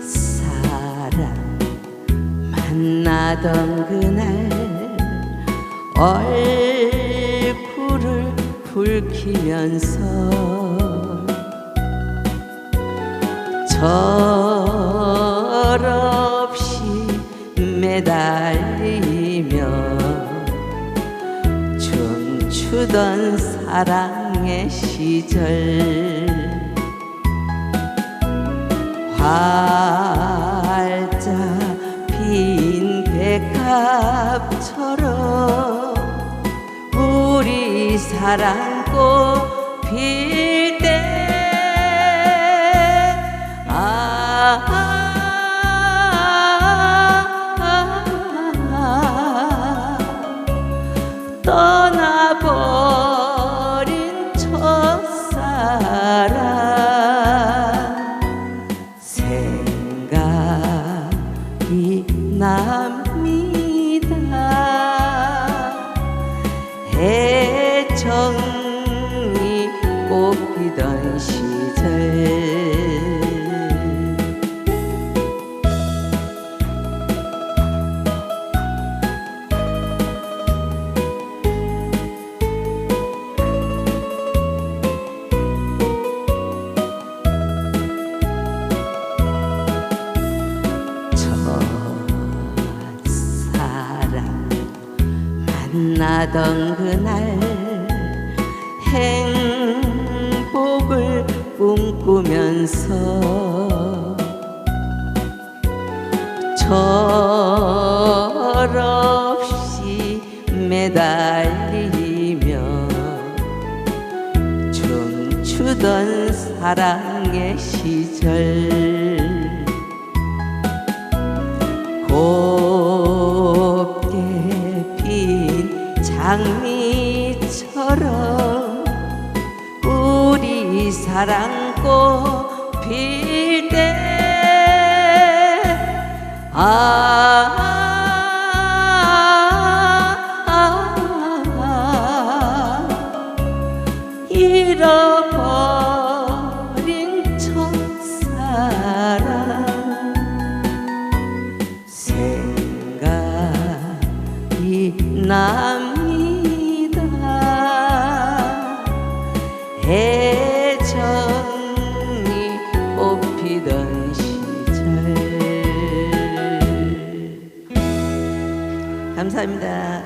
첫사랑 만나던 그날 얼굴을 붉히면서 철없이 매달리며 춤추던 사랑의 시절 활짝 핀 백합처럼 우리 사랑 꽃 필 때 아, 떠나버 꽃피던 시절. 만나던 그날 행복을 꿈꾸면서 철없이 매달리며 춤추던 사랑의 시절 곱게 핀 장미처럼 우리 사랑 꽃필때 아, 잃어버린 첫사랑 생각이 납니다. 애 감사합니다